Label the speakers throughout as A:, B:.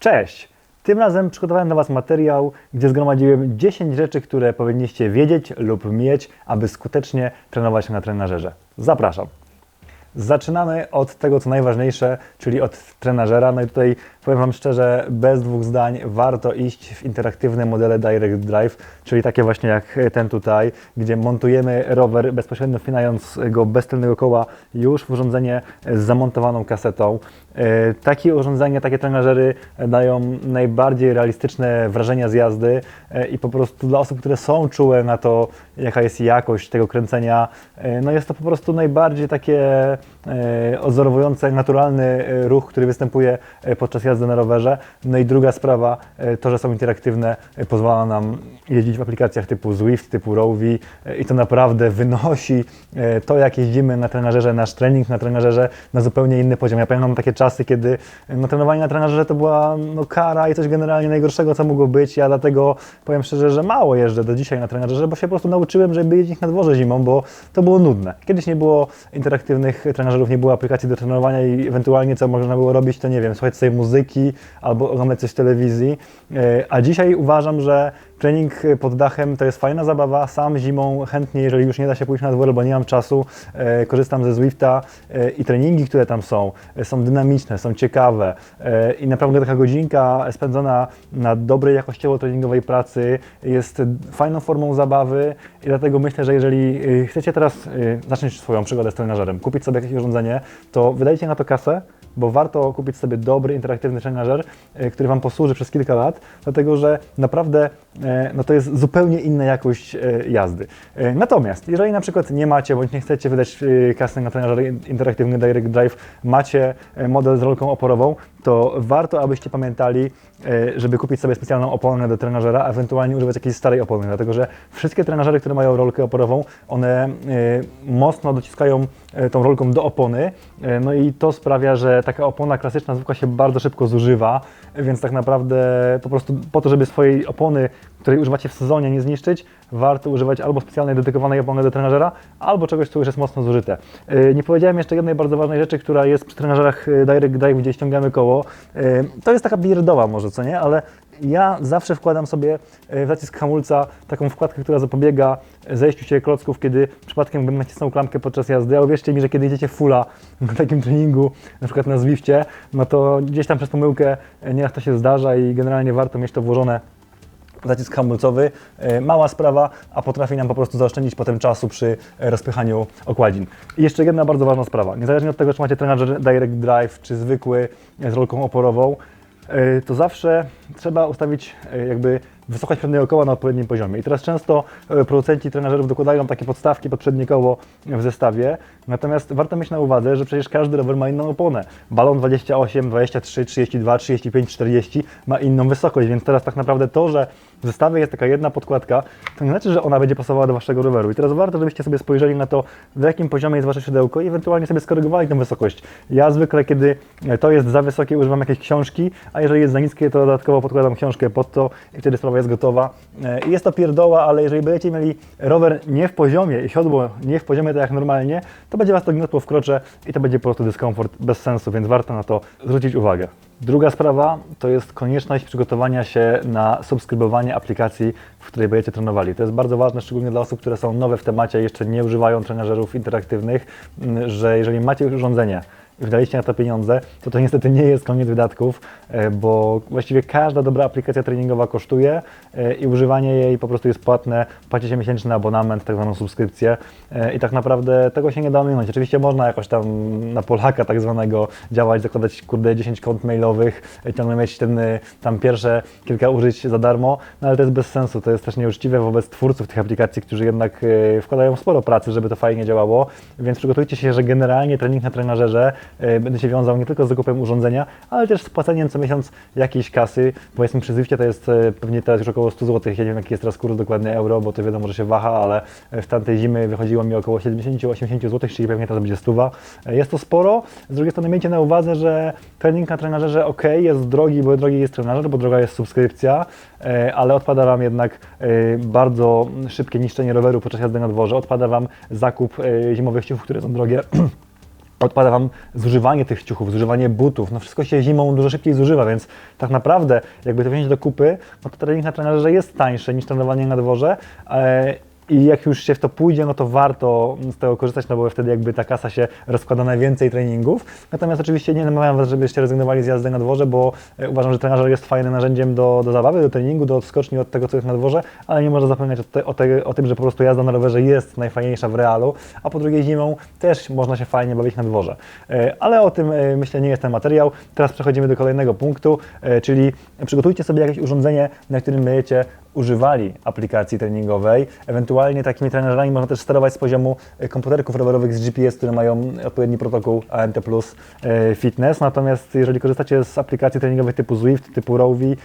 A: Cześć! Tym razem przygotowałem dla Was materiał, gdzie zgromadziłem 10 rzeczy, które powinniście wiedzieć lub mieć, aby skutecznie trenować na trenażerze. Zapraszam! Zaczynamy od tego, co najważniejsze, czyli od trenażera. No i tutaj powiem Wam szczerze, bez dwóch zdań warto iść w interaktywne modele Direct Drive, czyli takie właśnie jak ten tutaj, gdzie montujemy rower bezpośrednio wpinając go bez tylnego koła już w urządzenie z zamontowaną kasetą. E, Takie urządzenia, takie trenażery dają najbardziej realistyczne wrażenia z jazdy e, i po prostu dla osób, które są czułe na to, jaka jest jakość tego kręcenia, e, no jest to po prostu najbardziej takie odzorowujące naturalny e, ruch, który występuje e, podczas jazdy na rowerze. No i druga sprawa, e, to, że są interaktywne, e, pozwala nam jeździć w aplikacjach typu Zwift, typu Rovi e, i to naprawdę wynosi e, to, jak jeździmy na trenażerze, nasz trening na trenażerze na zupełnie inny poziom. Ja pamiętam takie czasy, kiedy no, trenowanie na trenażerze to była no, kara i coś generalnie najgorszego, co mogło być. Ja dlatego powiem szczerze, że mało jeżdżę do dzisiaj na trenażerze, bo się po prostu nauczyłem, żeby jeździć na dworze zimą, bo to było nudne. Kiedyś nie było interaktywnych trenażerów, nie było aplikacji do trenowania i ewentualnie co można było robić, to nie wiem, słuchać sobie muzyki albo oglądać coś w telewizji. E, A dzisiaj uważam, że trening pod dachem to jest fajna zabawa. Sam zimą chętnie, jeżeli już nie da się pójść na dwór, bo nie mam czasu, e, korzystam ze Zwifta e, i treningi, które tam są, e, są dynamiczne, są ciekawe e, i naprawdę taka godzinka spędzona na dobrej jakościowo treningowej pracy jest fajną formą zabawy i dlatego myślę, że jeżeli e, chcecie teraz e, zacząć swoją przygodę z trenażerem, kupić sobie jakieś urządzenie, to wydajcie na to kasę, bo warto kupić sobie dobry, interaktywny trenażer, e, który Wam posłuży przez kilka lat, dlatego że naprawdę e, no to jest zupełnie inna jakość e, jazdy. Natomiast, jeżeli na przykład nie macie, bądź nie chcecie wydać kasy na trenażer interaktywny Direct Drive, macie model z rolką oporową, to warto, abyście pamiętali, żeby kupić sobie specjalną oponę do trenażera, a ewentualnie używać jakiejś starej opony, dlatego że wszystkie trenażery, które mają rolkę oporową, one e, mocno dociskają e, tą rolką do opony, e, no i to sprawia, że taka opona klasyczna zwykła się bardzo szybko zużywa, więc tak naprawdę po prostu po to, żeby swojej opony, której używacie w sezonie nie zniszczyć, warto używać albo specjalnej dedykowanej opony do trenażera, albo czegoś, co już jest mocno zużyte. E, Nie powiedziałem jeszcze jednej bardzo ważnej rzeczy, która jest przy trenażerach Direct Drive, gdzie ściągamy koło. E, To jest taka pierdoła może, co nie? Ale ja zawsze wkładam sobie e, w zacisk hamulca taką wkładkę, która zapobiega zejściu się klocków, kiedy przypadkiem bym nacisnął klamkę podczas jazdy. A uwierzcie mi, że kiedy jedziecie fulla na takim treningu, na przykład na Zwifcie, no to gdzieś tam przez pomyłkę nieraz to się zdarza i generalnie warto mieć to włożone zacisk hamulcowy, e, mała sprawa, a potrafi nam po prostu zaoszczędzić potem czasu przy e, rozpychaniu okładzin. I jeszcze jedna bardzo ważna sprawa. Niezależnie od tego, czy macie trenażer Direct Drive, czy zwykły z rolką oporową, e, to zawsze trzeba ustawić jakby wysokość przedniego koła na odpowiednim poziomie. I teraz często e, producenci trenażerów dokładają takie podstawki pod przednie koło w zestawie, natomiast warto mieć na uwadze, że przecież każdy rower ma inną oponę. Balon 28, 23, 32, 35, 40 ma inną wysokość, więc teraz tak naprawdę to, że w zestawie jest taka jedna podkładka, to nie znaczy, że ona będzie pasowała do Waszego roweru. I teraz warto, żebyście sobie spojrzeli na to, w jakim poziomie jest Wasze siodełko i ewentualnie sobie skorygowali tę wysokość. Ja zwykle, kiedy to jest za wysokie, używam jakiejś książki, a jeżeli jest za niskie, to dodatkowo podkładam książkę pod to i wtedy sprawa jest gotowa. E, jest to pierdoła, ale jeżeli będziecie mieli rower nie w poziomie i siodło nie w poziomie tak jak normalnie, to będzie Was to gniotło w krocze i to będzie po prostu dyskomfort bez sensu, więc warto na to zwrócić uwagę. Druga sprawa to jest konieczność przygotowania się na subskrybowanie aplikacji, w której będziecie trenowali. To jest bardzo ważne, szczególnie dla osób, które są nowe w temacie jeszcze nie używają trenażerów interaktywnych, że jeżeli macie urządzenie, wydaliście na to pieniądze, to to niestety nie jest koniec wydatków, e, bo właściwie każda dobra aplikacja treningowa kosztuje e, i używanie jej po prostu jest płatne. Płacicie miesięczny abonament, tak zwaną subskrypcję e, i tak naprawdę tego się nie da ominąć. Oczywiście można jakoś tam na Polaka tak zwanego działać, zakładać kurde 10 kont mailowych, ciągle mieć ten, tam pierwsze kilka użyć za darmo, no ale to jest bez sensu. To jest też nieuczciwe wobec twórców tych aplikacji, którzy jednak wkładają sporo pracy, żeby to fajnie działało, więc przygotujcie się, że generalnie trening na trenażerze e, będzie się wiązał nie tylko z zakupem urządzenia, ale też z płaceniem co miesiąc jakiejś kasy. Powiedzmy przy Zwifcie to jest e, pewnie teraz już około 100 zł, ja nie wiem jaki jest teraz kurs dokładnie euro, bo to wiadomo, że się waha, ale w tamtej zimy wychodziło mi około 70-80 zł, czyli pewnie teraz będzie stuwa. E, Jest to sporo. Z drugiej strony miejcie na uwadze, że trening na trenażerze ok, jest drogi, bo drogi jest trenażer, bo droga jest subskrypcja, ale odpada Wam jednak bardzo szybkie niszczenie roweru podczas jazdy na dworze, odpada Wam zakup zimowych ciuchów, które są drogie. odpada Wam zużywanie tych ciuchów, zużywanie butów, no wszystko się zimą dużo szybciej zużywa, więc tak naprawdę jakby to wziąć do kupy, no to trening na trenerze jest tańszy niż trenowanie na dworze e, i jak już się w to pójdzie, no to warto z tego korzystać, no bo wtedy jakby ta kasa się rozkłada na więcej treningów. Natomiast oczywiście nie namawiam Was, żebyście rezygnowali z jazdy na dworze, bo e, uważam, że trenażer jest fajnym narzędziem do, do zabawy, do treningu, do odskoczni od tego, co jest na dworze, ale nie można zapominać o, te, o, te, o tym, że po prostu jazda na rowerze jest najfajniejsza w realu, a po drugie zimą też można się fajnie bawić na dworze. E, Ale o tym e, myślę nie jest ten materiał. Teraz przechodzimy do kolejnego punktu, czyli przygotujcie sobie jakieś urządzenie, na którym będziecie używali aplikacji treningowej. Ewentualnie takimi trenerami można też sterować z poziomu e, komputerków rowerowych z GPS, które mają odpowiedni protokół ANT plus e, Fitness. Natomiast jeżeli korzystacie z aplikacji treningowych typu Zwift, typu Rovi,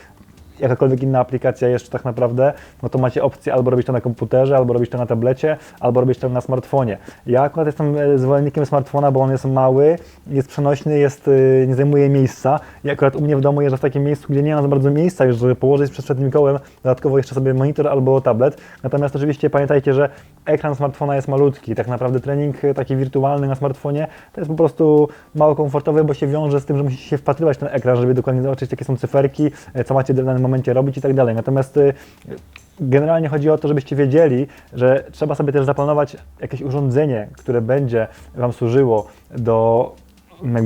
A: jakakolwiek inna aplikacja jeszcze tak naprawdę, no to macie opcję albo robić to na komputerze, albo robić to na tablecie, albo robić to na smartfonie. Ja akurat jestem e, zwolennikiem smartfona, bo on jest mały, jest przenośny, jest, e, nie zajmuje miejsca. I akurat u mnie w domu jeżdżę w takim miejscu, gdzie nie ma za bardzo miejsca już, żeby położyć przed przednim kołem dodatkowo jeszcze sobie monitor albo tablet. Natomiast oczywiście pamiętajcie, że ekran smartfona jest malutki. Tak naprawdę trening e, taki wirtualny na smartfonie to jest po prostu mało komfortowy, bo się wiąże z tym, że musicie się wpatrywać w ten ekran, żeby dokładnie zobaczyć, jakie są cyferki, co macie w danym momencie robić i tak dalej. Natomiast y, generalnie chodzi o to, żebyście wiedzieli, że trzeba sobie też zaplanować jakieś urządzenie, które będzie Wam służyło do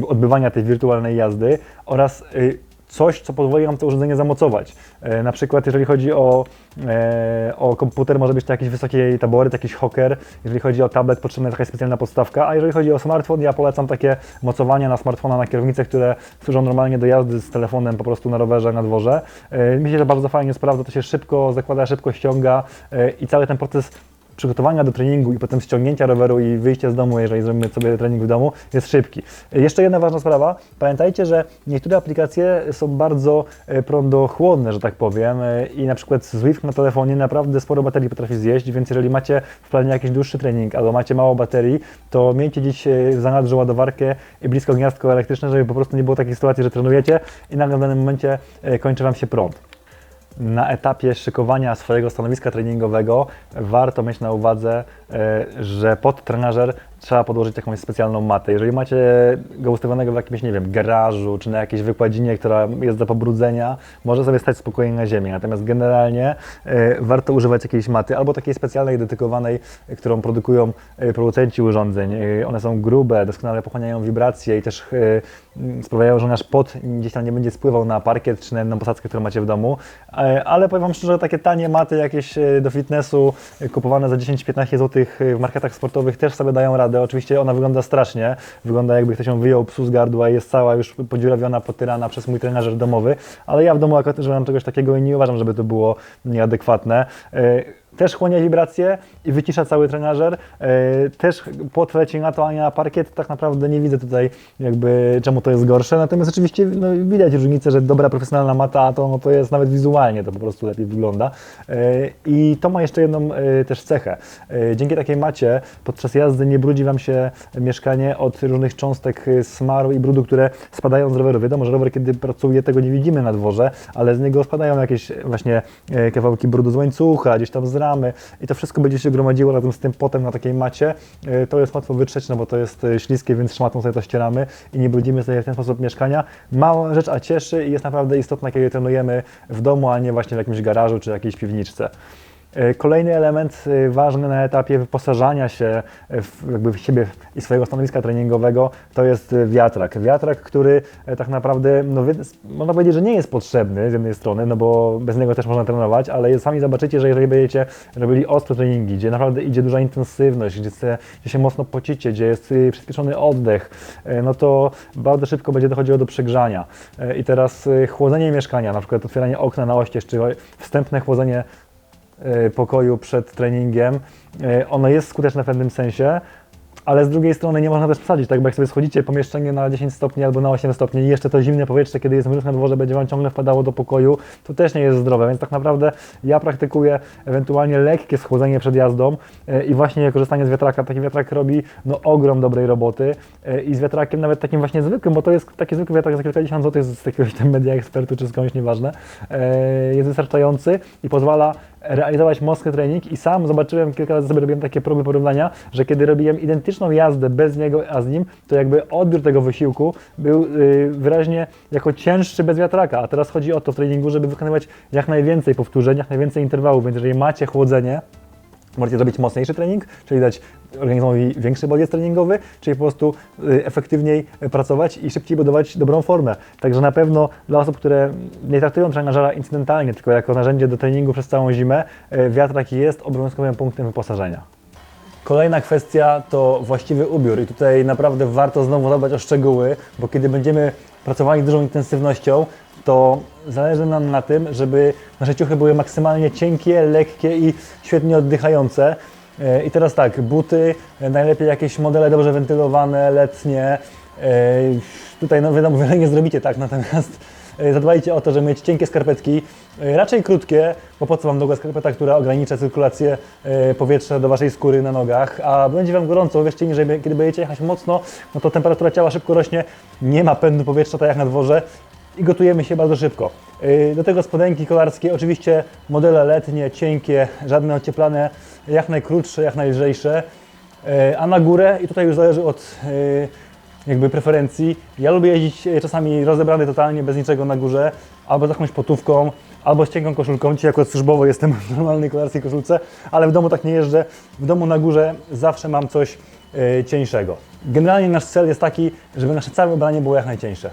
A: odbywania tej wirtualnej jazdy oraz y, coś, co pozwoli Wam to urządzenie zamocować. E, Na przykład, jeżeli chodzi o, e, o komputer, może być to jakiś wysoki taboret, jakiś hoker. Jeżeli chodzi o tablet, potrzebna jest jakaś specjalna podstawka. A jeżeli chodzi o smartfon, ja polecam takie mocowania na smartfona, na kierownicę, które służą normalnie do jazdy z telefonem po prostu na rowerze, na dworze. E, Mi się to bardzo fajnie sprawdza, to się szybko zakłada, szybko ściąga e, i cały ten proces przygotowania do treningu i potem ściągnięcia roweru i wyjścia z domu, jeżeli zrobimy sobie trening w domu, jest szybki. Jeszcze jedna ważna sprawa. Pamiętajcie, że niektóre aplikacje są bardzo e, prądochłonne, że tak powiem e, i na przykład Zwift na telefonie naprawdę sporo baterii potrafi zjeść, więc jeżeli macie w planie jakiś dłuższy trening albo macie mało baterii, to miejcie dziś e, w zanadrzu ładowarkę i blisko gniazdko elektryczne, żeby po prostu nie było takiej sytuacji, że trenujecie i nagle w danym momencie kończy Wam się prąd na etapie szykowania swojego stanowiska treningowego warto mieć na uwadze, e, że pod trenażer trzeba podłożyć jakąś specjalną matę. Jeżeli macie go ustawionego w jakimś, nie wiem, garażu czy na jakiejś wykładzinie, która jest do pobrudzenia, może sobie stać spokojnie na ziemi. Natomiast generalnie e, warto używać jakiejś maty albo takiej specjalnej, dedykowanej, którą produkują e, producenci urządzeń. E, One są grube, doskonale pochłaniają wibracje i też sprawiają, że nasz pot gdzieś tam nie będzie spływał na parkiet czy na jedną posadzkę, którą macie w domu. Ale powiem Wam szczerze, takie tanie maty jakieś do fitnessu, kupowane za 10-15 zł w marketach sportowych też sobie dają radę. Oczywiście ona wygląda strasznie, wygląda jakby ktoś ją wyjął psu z gardła i jest cała już podziurawiona, potyrana przez mój trenażer domowy, ale ja w domu akurat używam czegoś takiego i nie uważam, żeby to było nieadekwatne. Też chłonie wibracje i wycisza cały trenażer. E, Też płot leci na to, a nie na parkiet. Tak naprawdę nie widzę tutaj jakby czemu to jest gorsze. Natomiast oczywiście no, widać różnicę, że dobra profesjonalna mata to, no, to jest nawet wizualnie to po prostu lepiej wygląda. E, I to ma jeszcze jedną e, też cechę. Dzięki takiej macie podczas jazdy nie brudzi Wam się mieszkanie od różnych cząstek smaru i brudu, które spadają z roweru. Wiadomo, że rower kiedy pracuje tego nie widzimy na dworze, ale z niego spadają jakieś właśnie kawałki brudu z łańcucha, gdzieś tam z ramy i to wszystko będzie się gromadziło razem z tym potem na takiej macie. E, To jest łatwo wytrzeć, no bo to jest e, śliskie, więc szmatą sobie to ścieramy i nie brudzimy sobie w ten sposób mieszkania. Mała rzecz, a cieszy i jest naprawdę istotna, kiedy trenujemy w domu, a nie właśnie w jakimś garażu czy jakiejś piwniczce. E, Kolejny element e, ważny na etapie wyposażania się w, jakby w siebie i swojego stanowiska treningowego to jest e, wiatrak. Wiatrak, który e, tak naprawdę, no, można powiedzieć, że nie jest potrzebny z jednej strony, no bo bez niego też można trenować, ale sami zobaczycie, że jeżeli będziecie robili ostre treningi, gdzie naprawdę idzie duża intensywność, gdzie, se, gdzie się mocno pocicie, gdzie jest e, przyspieszony oddech, e, no to bardzo szybko będzie dochodziło do przegrzania. E, I teraz e, chłodzenie mieszkania, na przykład otwieranie okna na oścież, czy wstępne chłodzenie e, pokoju przed treningiem. E, Ono jest skuteczne w pewnym sensie, ale z drugiej strony nie można też przesadzić, tak? Bo jak sobie schodzicie pomieszczenie na 10 stopni albo na 8 stopni i jeszcze to zimne powietrze, kiedy jest mróz na dworze, będzie Wam ciągle wpadało do pokoju, to też nie jest zdrowe, więc tak naprawdę ja praktykuję ewentualnie lekkie schłodzenie przed jazdą e, i właśnie korzystanie z wiatraka. Taki wiatrak robi no, ogrom dobrej roboty e, i z wiatrakiem nawet takim właśnie zwykłym, bo to jest taki zwykły wiatrak za kilkadziesiąt złotych z jakiegoś tam media ekspertu czy skądś, nieważne, e, jest wystarczający i pozwala realizować mocny trening i sam zobaczyłem, kilka razy sobie robiłem takie próby porównania, że kiedy robiłem identyczną jazdę bez niego, a z nim, to jakby odbiór tego wysiłku był y, wyraźnie jako cięższy bez wiatraka, a teraz chodzi o to w treningu, żeby wykonywać jak najwięcej powtórzeń, jak najwięcej interwałów, więc jeżeli macie chłodzenie, Możecie zrobić mocniejszy trening, czyli dać organizmowi większy bodziec treningowy, czyli po prostu y, efektywniej pracować i szybciej budować dobrą formę. Także na pewno dla osób, które nie traktują trenażera incydentalnie, tylko jako narzędzie do treningu przez całą zimę, y, wiatrak jest obowiązkowym punktem wyposażenia. Kolejna kwestia to właściwy ubiór i tutaj naprawdę warto znowu zadbać o szczegóły, bo kiedy będziemy pracowali dużą intensywnością, to zależy nam na tym, żeby nasze ciuchy były maksymalnie cienkie, lekkie i świetnie oddychające. E, I teraz tak, buty, e, najlepiej jakieś modele dobrze wentylowane, letnie. E, Tutaj no wiadomo, wiele nie zrobicie tak, natomiast zadbajcie o to, żeby mieć cienkie skarpetki, raczej krótkie, bo po co Wam długa skarpeta, która ogranicza cyrkulację powietrza do Waszej skóry na nogach, a będzie Wam gorąco, wierzcie mi, że kiedy będziecie jechać mocno, no to temperatura ciała szybko rośnie, nie ma pędu powietrza tak jak na dworze i gotujemy się bardzo szybko. E, Do tego spodenki kolarskie, oczywiście modele letnie, cienkie, żadne ocieplane, jak najkrótsze, jak najlżejsze, E, a na górę, i tutaj już zależy od e, jakby preferencji. Ja lubię jeździć czasami rozebrany totalnie, bez niczego na górze, albo z jakąś potówką, albo z cienką koszulką. Dzisiaj akurat służbowo jestem w normalnej kolarskiej koszulce, ale w domu tak nie jeżdżę. W domu na górze zawsze mam coś cieńszego. Generalnie nasz cel jest taki, żeby nasze całe ubranie było jak najcieńsze.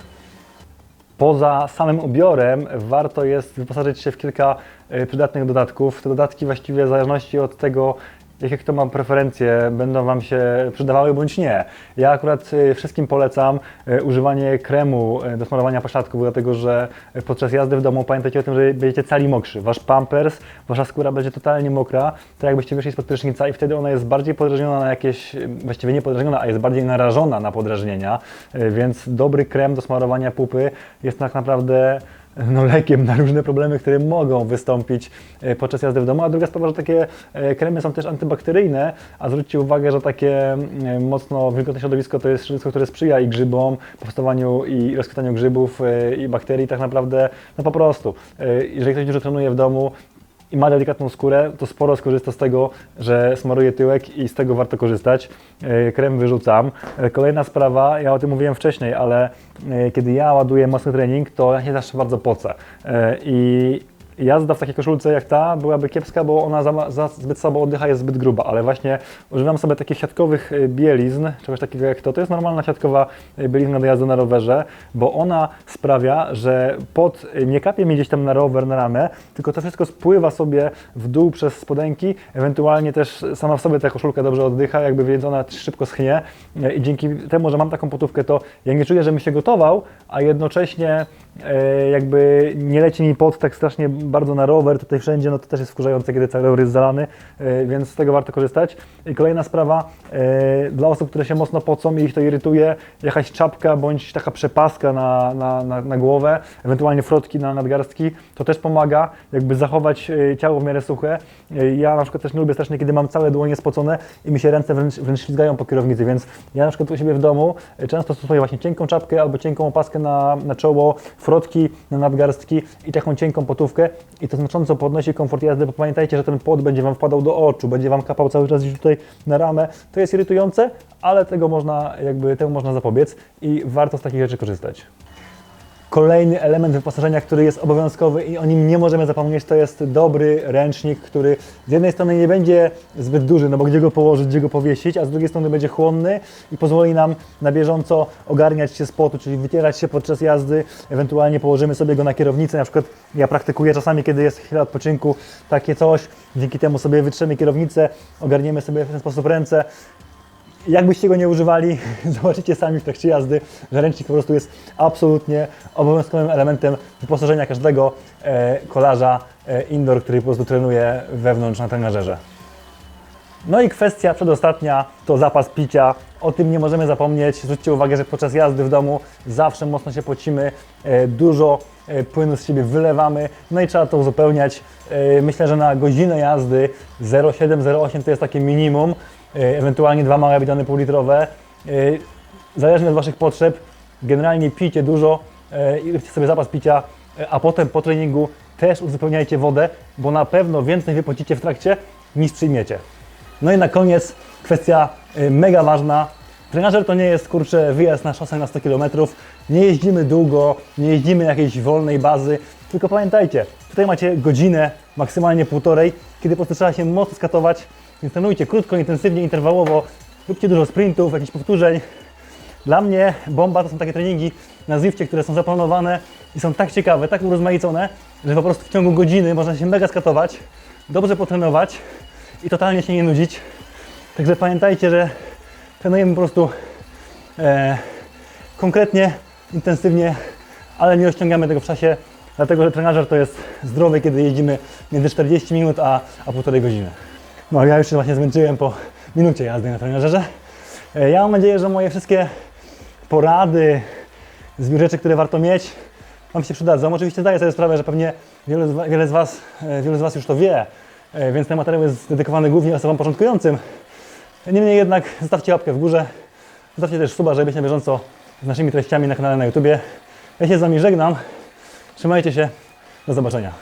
A: Poza samym ubiorem warto jest wyposażyć się w kilka e, przydatnych dodatków. Te dodatki właściwie w zależności od tego, jakie kto ma preferencje, będą Wam się przydawały bądź nie. Ja akurat e, wszystkim polecam e, używanie kremu e, do smarowania pośladków, dlatego że podczas jazdy w domu pamiętajcie o tym, że będziecie cali mokrzy. Wasz pampers, Wasza skóra będzie totalnie mokra, tak jakbyście wyszli spod prysznica i wtedy ona jest bardziej podrażniona na jakieś, właściwie nie podrażniona, a jest bardziej narażona na podrażnienia, więc dobry krem do smarowania pupy jest tak naprawdę no, lekiem na różne problemy, które mogą wystąpić e, podczas jazdy w domu. A druga sprawa, że takie e, kremy są też antybakteryjne, a zwróćcie uwagę, że takie mm, mocno wilgotne środowisko to jest środowisko, które sprzyja i grzybom, powstawaniu i rozkwitaniu grzybów e, i bakterii, tak naprawdę, no po prostu. e, Jeżeli ktoś dużo trenuje w domu, i ma delikatną skórę, to sporo skorzysta z tego, że smaruje tyłek i z tego warto korzystać. E, Krem wyrzucam. E, Kolejna sprawa, ja o tym mówiłem wcześniej, ale e, kiedy ja ładuję mocny trening, to ja się zawsze bardzo pocę. I jazda w takiej koszulce jak ta byłaby kiepska, bo ona za, za zbyt słabo oddycha, jest zbyt gruba, ale właśnie używam sobie takich siatkowych e, bielizn, czegoś takiego jak to. To jest normalna siatkowa e, bielizna do jazdy na rowerze, bo ona sprawia, że pot e, nie kapie mi gdzieś tam na rower, na ramę, tylko to wszystko spływa sobie w dół przez spodenki, ewentualnie też sama w sobie ta koszulka dobrze oddycha, jakby więc ona szybko schnie i dzięki temu, że mam taką potówkę, to ja nie czuję, że mi się gotował, a jednocześnie jakby nie leci mi pot tak strasznie bardzo na rower, tutaj wszędzie, no to też jest wkurzające, kiedy cały rower jest zalany, e, więc z tego warto korzystać. I kolejna sprawa, e, dla osób, które się mocno pocą i ich to irytuje, jakaś czapka bądź taka przepaska na, na, na, na głowę, ewentualnie frotki na nadgarstki, to też pomaga jakby zachować e, ciało w miarę suche. Ja na przykład też nie lubię strasznie, kiedy mam całe dłonie spocone i mi się ręce wręcz, wręcz ślizgają po kierownicy, więc ja na przykład u siebie w domu często stosuję właśnie cienką czapkę albo cienką opaskę na, na czoło, frotki na nadgarstki i taką cienką potówkę i to znacząco podnosi komfort jazdy, bo pamiętajcie, że ten pot będzie Wam wpadał do oczu, będzie Wam kapał cały czas gdzieś tutaj na ramę. To jest irytujące, ale tego można, jakby temu można zapobiec i warto z takich rzeczy korzystać. Kolejny element wyposażenia, który jest obowiązkowy i o nim nie możemy zapomnieć, to jest dobry ręcznik, który z jednej strony nie będzie zbyt duży, no bo gdzie go położyć, gdzie go powiesić, a z drugiej strony będzie chłonny i pozwoli nam na bieżąco ogarniać się z potu, czyli wycierać się podczas jazdy, ewentualnie położymy sobie go na kierownicę, na przykład ja praktykuję czasami, kiedy jest chwila odpoczynku, takie coś, dzięki temu sobie wytrzemy kierownicę, ogarniemy sobie w ten sposób ręce, Jakbyście go nie używali, zobaczycie sami w trakcie jazdy, że ręcznik po prostu jest absolutnie obowiązkowym elementem wyposażenia każdego e, kolarza e, indoor, który po prostu trenuje wewnątrz na trenażerze. No i kwestia przedostatnia to zapas picia. O tym nie możemy zapomnieć. Zwróćcie uwagę, że podczas jazdy w domu zawsze mocno się pocimy, e, dużo e, płynu z siebie wylewamy, no i trzeba to uzupełniać. E, Myślę, że na godzinę jazdy 0,7-0,8 to jest takie minimum, ewentualnie dwa małe bidony półlitrowe. E, Zależnie od Waszych potrzeb, generalnie pijcie dużo i róbcie sobie zapas picia, a potem po treningu też uzupełniajcie wodę, bo na pewno więcej wypocicie w trakcie niż przyjmiecie. No i na koniec kwestia y, mega ważna. Trenażer to nie jest kurczę wyjazd na szosę na 100 km. Nie jeździmy długo, nie jeździmy jakiejś wolnej bazy, tylko pamiętajcie, tutaj macie godzinę, maksymalnie półtorej, kiedy po prostu trzeba się mocno skatować, więc trenujcie krótko, intensywnie, interwałowo, róbcie dużo sprintów, jakichś powtórzeń. Dla mnie bomba to są takie treningi na Zwifcie, które są zaplanowane i są tak ciekawe, tak urozmaicone, że po prostu w ciągu godziny można się mega skatować, dobrze potrenować i totalnie się nie nudzić. Także pamiętajcie, że trenujemy po prostu e, konkretnie, intensywnie, ale nie rozciągamy tego w czasie, dlatego że trenażer to jest zdrowy, kiedy jeździmy między 40 minut a, a półtorej godziny. No ja już się właśnie zmęczyłem po minucie jazdy na trenażerze. E, Ja mam nadzieję, że moje wszystkie porady, zbiór rzeczy, które warto mieć, Wam się przydadzą. Oczywiście zdaję sobie sprawę, że pewnie wiele z, wiele z, was, e, wielu z Was już to wie, więc ten materiał jest dedykowany głównie osobom początkującym. Niemniej jednak zostawcie łapkę w górze, zostawcie też suba, żeby być na bieżąco z naszymi treściami na kanale na YouTubie. Ja się z Wami żegnam. Trzymajcie się. Do zobaczenia.